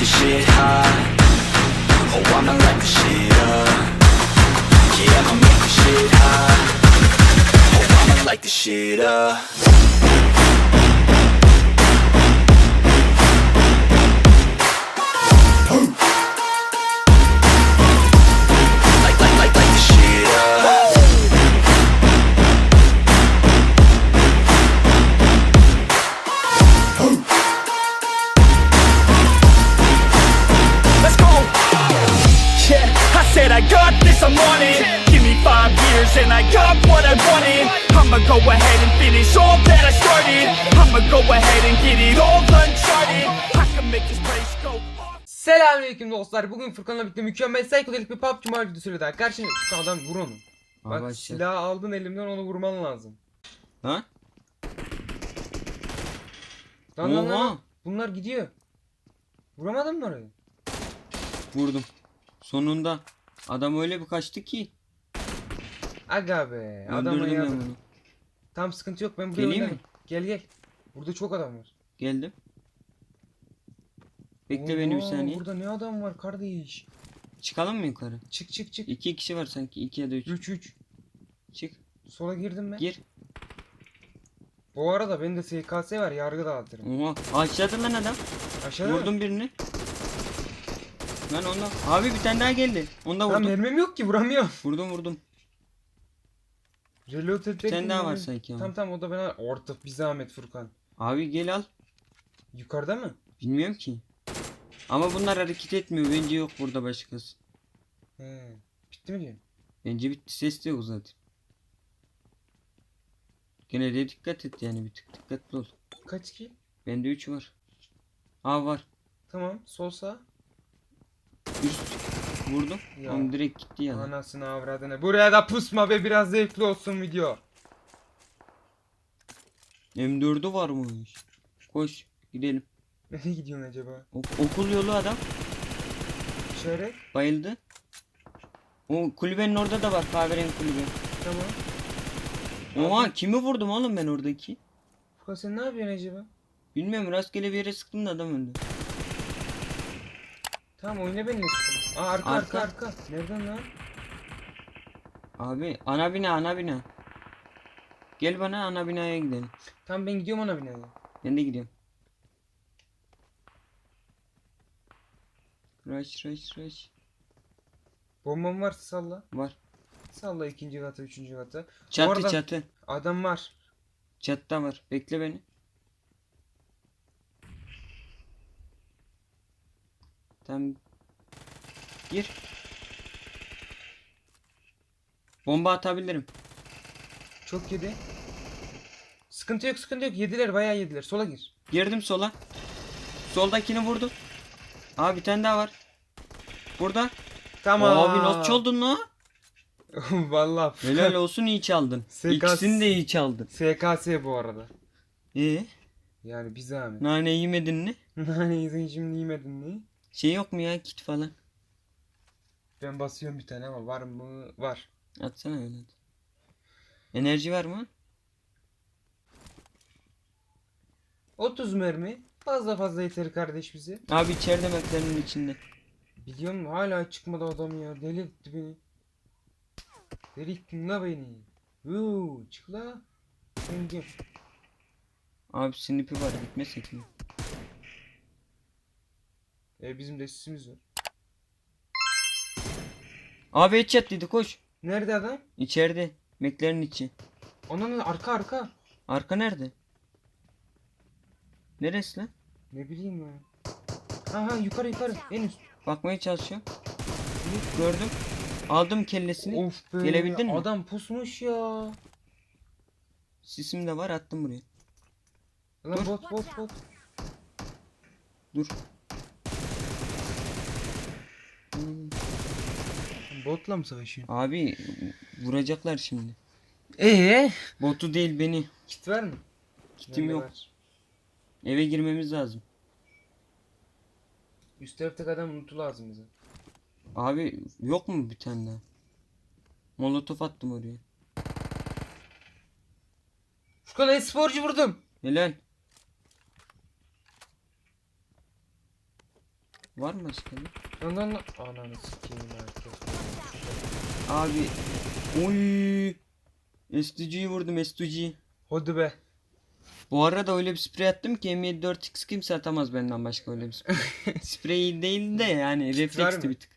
the shit hot. Oh, I'ma light the shit up. Yeah, I'ma make the shit hot. Oh, I'ma light the shit up. Go ahead and get it all uncharted. I can make this place go. Selamünaleyküm dostlar. Bugün Furkan'la birlikte mükemmel psikodelik bir PUBG Mobile videosuyla daha karşınızda. Şu adam vur onu. Bak Bak silahı aldın elimden onu vurman lazım. Ha? Lan lan lan. Bunlar gidiyor. Vuramadın mı orayı? Vurdum. Sonunda. Adam öyle bir kaçtı ki. Aga be. Adama Öldürdüm ben. Tam sıkıntı yok ben buraya Geleyim oynarım. mi? Gel gel. Burada çok adam var. Geldim. Bekle beni bir saniye. Burada ne adam var kardeş. Çıkalım mı yukarı? Çık çık çık. İki kişi var sanki. iki ya da üç. 3 3. Çık. Sola girdim ben. Gir. Bu arada bende SKS var yargı dağıtırım. Oha. Aşağıda lan adam. Aşağıda mı? Vurdum birini. Lan ondan. Abi bir tane daha geldi. Onda Lan vurdum. mermim yok ki vuramıyorum. Vurdum vurdum. Reload edecektim. tane daha var sanki ama. Tamam tamam o da bana orta bir zahmet Furkan. Abi gel al. Yukarıda mı? Bilmiyorum ki. Ama bunlar hareket etmiyor. Bence yok burada başkası. He. Bitti mi diyorsun? Bence bitti. Ses de yok zaten. Gene de dikkat et yani bir tık dikkatli ol. Kaç ki? Bende 3 var. Aa var. Tamam sol sağ. Üst vurdum. Ya. Oğlum direkt gitti ya. Anasını avradını. Buraya da pusma be biraz zevkli olsun video. M4'ü varmış. Koş gidelim. Nereye gidiyorsun acaba? Ok- okul yolu adam İşaret. bayıldı. O kulübenin orada da var kahverengi kulübe. Tamam. Oha kimi vurdum oğlum ben oradaki? Furkan sen ne yapıyorsun acaba? Bilmiyorum rastgele bir yere sıktım da adam öldü. Tamam oyna benimle sıkın. Aa arka arka Arka. arka. Nereden lan? Abi ana bina ana bina. Gel bana ana binaya gidelim. Tamam ben gidiyorum ona binaya. Ben de gidiyorum. Rush rush rush. Bombam varsa salla. Var. Salla ikinci kata, üçüncü kata. Çatı arada- çatı. Adam var. Çatıda var. Bekle beni. Tamam. Gir. Bomba atabilirim. Çok yedi. Sıkıntı yok sıkıntı yok. Yediler bayağı yediler. Sola gir. Girdim sola. Soldakini vurdum. Abi bir tane daha var. Burada. Tamam. Abi nasıl çaldın la? Vallahi. Helal olsun iyi çaldın. SKS İkisini de iyi çaldın. SKS bu arada. İyi. Yani bir zahmet. Nane yemedin mi? Nane şimdi yemedin mi? Şey yok mu ya kit falan? Ben basıyorum bir tane ama var mı? Var. Atsana öyle. hadi. Enerji var mı? 30 mermi. Fazla fazla yeter kardeş bize. Abi içeride meklerin içinde. Biliyor musun? Hala çıkmadı adam ya. Deli etti beni. Deli ettin la beni. Vuu çık la. Gidiyorum. Abi snipi var gitmesek mi? E, bizim de sesimiz var. Abi headshot dedi koş. Nerede adam? İçeride. Meklerin içi. Onun arka arka. Arka nerede? Neresi lan? Ne bileyim ya. Ha ha yukarı yukarı en üst. Bakmaya çalışıyorum. Gördüm. Aldım kellesini. Of be. Gelebildin mi? Adam pusmuş ya. Sisim de var attım buraya. Lan Dur. bot bot bot. Dur. Botla mı savaşıyorsun? Abi vuracaklar şimdi. Eee? Botu değil beni. Kit var mı? Kitim Bende yok. var. Eve girmemiz lazım. Üst taraftaki adam unutu lazım bize. Abi yok mu bir tane daha? Molotof attım oraya. Furkan e-sporcu vurdum. Helal. Var mı lan lan. Ananı sikeyim herkes. Abi. Oy. STG'yi vurdum STG'yi. Hadi be. Bu arada öyle bir sprey attım ki M74X kimse atamaz benden başka öyle bir sprey. sprey değil de yani mı? bir tık.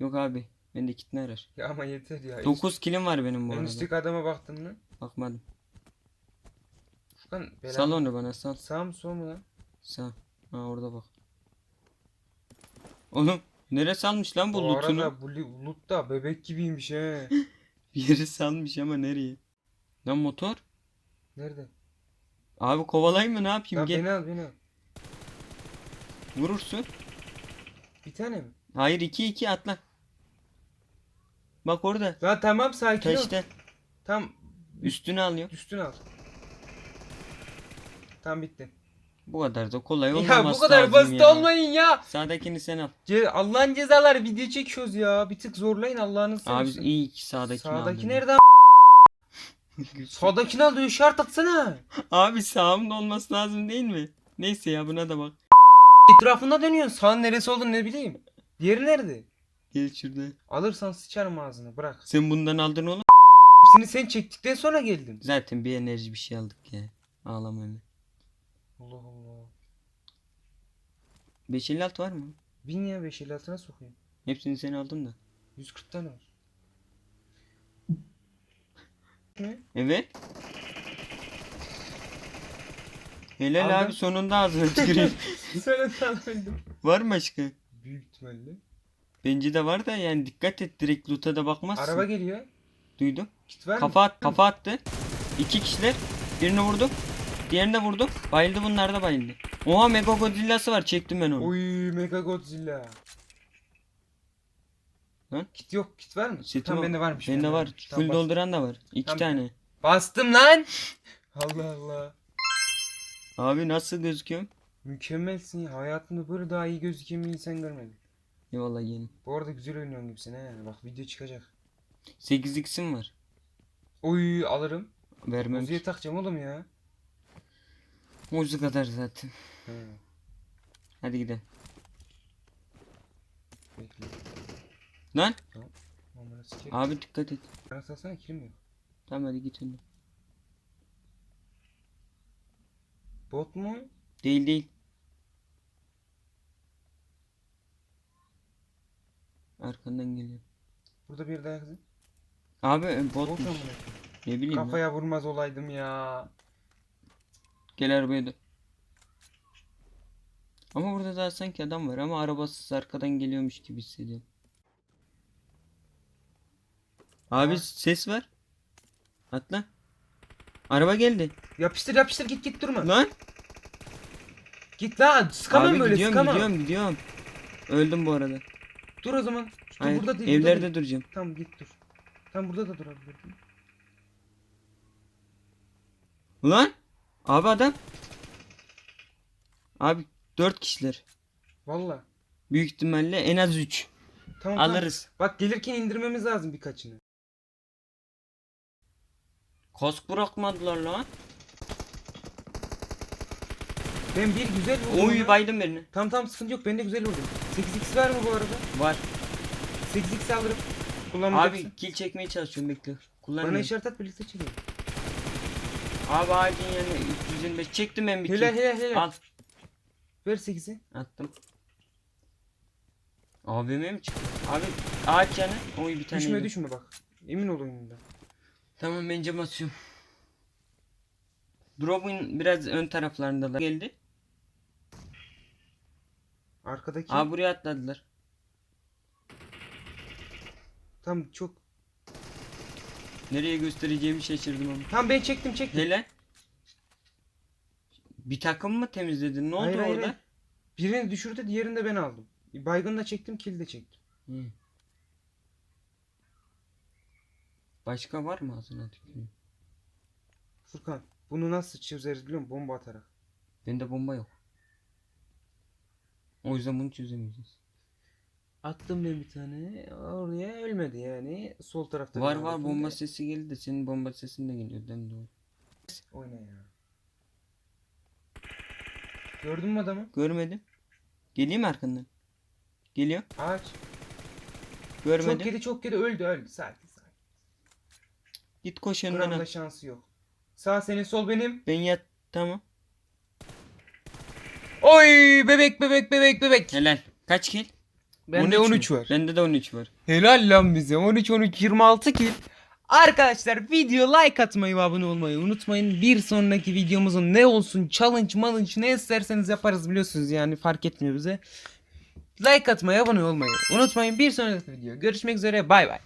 Yok abi. Bende kit ne arar? Ya ama yeter ya. 9 kilim var benim bu En arada. üstteki adama baktın mı? Bakmadım. Furkan. Sal onu bana sal. Sağ mı sol mu lan? Sağ. Ha orada bak. Oğlum nereye salmış lan bu Bu lootunu? arada bu li- loot da bebek gibiymiş he. Bir yere salmış ama nereye? Lan motor? Nerede? Abi kovalayayım mı ne yapayım? Lan Gel. beni al beni al. Vurursun. Bir tane mi? Hayır 2 2 atla. Bak orada. Ya tamam sakin ol. Taşta. Tam Üstüne alıyor. üstüne al. Tam bitti. Bu kadar da kolay olmaması Ya bu kadar basit ya. olmayın ya. Sağdakini sen al. Ce Allah'ın cezaları video çekiyoruz ya. Bir tık zorlayın Allah'ını Abi seversen. iyi ki sağdakini Sağdaki aldın. nerede? Sağdakini al diyor işaret atsana. Abi sağımda olması lazım değil mi? Neyse ya buna da bak. Etrafında dönüyorsun. Sağın neresi olduğunu ne bileyim. Diğeri nerede? Gel şurada. Alırsan sıçarım ağzını bırak. Sen bundan aldın oğlum. Hepsini sen çektikten sonra geldim. Zaten bir enerji bir şey aldık ya. Ağlama hemen. Allah Allah. 556 var mı? Bin ya 5 altına sokayım. Hepsini sen aldın da. 140 tane var. Ne? Evet. Helal Aldım. abi sonunda ağzına tüküreyim. Söyle tanıdım. var mı başka? Büyük ihtimalle. Bence de var da yani dikkat et direkt loot'a da bakmazsın. Araba geliyor. Duydum. Kit var Kafa mı? at, kafa attı. İki kişiler. Birini vurdum. Diğerini de vurdum. Bayıldı bunlar da bayıldı. Oha Mega Godzilla'sı var çektim ben onu. Oy Mega Godzilla. Lan? Kit yok. Kit var mı? Setim Tamam bende varmış. Bende var. varmış. Full Tamam, dolduran da var. İki Tamam. tane. Bastım lan. Allah Allah. Abi nasıl gözüküyor? Mükemmelsin ya. Hayatımda böyle daha iyi gözüken bir insan görmedim. Eyvallah yeğenim. Bu arada güzel oynuyorsun gibisin he. Bak video çıkacak. 8x'im var. Oy alırım. Vermem. Müziğe takacağım oğlum ya. Muzu kadar zaten. He. Hadi gidelim. Bekle. Lan sikerim. abi dikkat et. Bana salsana kilim yok. Tamam hadi git önüne. Bot mu? Değil değil. Arkandan geliyor. Burada bir daha kızım. Abi e, Bot? Ne bileyim ya. Kafaya vurmaz olaydım ya. Gel arabaya. Ama burada daha sanki adam var ama arabasız arkadan geliyormuş gibi hissediyorum. Abi ses var. Atla. Araba geldi. Yapıştır yapıştır git git durma. Lan. Git lan sıkamam Abi böyle gidiyorum sıkamam. gidiyorum gidiyorum. Öldüm bu arada. Dur o zaman. Dur Hayır, burada değil. burada evlerde değil. duracağım. Tamam git dur. Tam burada da durabilirdin. Lan. Abi adam. Abi 4 kişiler. Valla. Büyük ihtimalle en az 3. Tamam, Alırız. Tamam. Bak gelirken indirmemiz lazım birkaçını. Kask bırakmadılar lan. Ben bir güzel vurdum. Oy ya. baydım birini. Tamam tamam sıkıntı yok. Ben de güzel vurdum. 8x var mı bu arada? Var. 8x alırım. Kullanmayacaksın. Abi kill çekmeye çalışıyorum bekle. Bana Kullanmıyorum. işaret at birlikte çekelim. Abi ağacın yanı 325 çektim ben bir Hele kill. hele hele. Al Ver 8'i. attım. AVM mi çıktı? Abi ağaç yanı. Oy bir tane. Düşme yedim. düşme bak. Emin ol oyununda. Tamam ben cam atıyorum. Drop'un biraz ön taraflarında da geldi. Arkadaki. Abi buraya atladılar. Tam çok. Nereye göstereceğimi şaşırdım ama. Tam ben çektim çektim. Hele. Bir takım mı temizledin? Ne oldu Hayır, hayır, orada? hayır. Birini düşürdü diğerini de ben aldım. Baygın da çektim kill de çektim. Hı. Başka var mı ağzına tüküreyim? Furkan bunu nasıl çözeriz biliyor musun? Bomba atarak. Bende bomba yok. O yüzden bunu çözemeyeceğiz. Attım ben bir tane. Oraya ölmedi yani. Sol tarafta. Var var bomba de- sesi geldi de senin bomba sesin de geliyor mi doğru? Oyna ya. Gördün mü adamı? Görmedim. Geleyim mi arkandan? Geliyor. Ağaç. Görmedim. Çok yedi çok yedi öldü öldü. Sakin sakin. Git koş Gramda al. şansı yok. Sağ senin sol benim. Ben yat. Tamam. Oy bebek bebek bebek bebek. Helal. Kaç kill? Bende 13 mü? 13 var. Bende de 13 var. Helal lan bize. 13 13 26 kill. Arkadaşlar video like atmayı ve abone olmayı unutmayın. Bir sonraki videomuzun ne olsun challenge malınç ne isterseniz yaparız biliyorsunuz yani fark etmiyor bize. Like atmayı abone olmayı unutmayın. Bir sonraki video görüşmek üzere bay bay.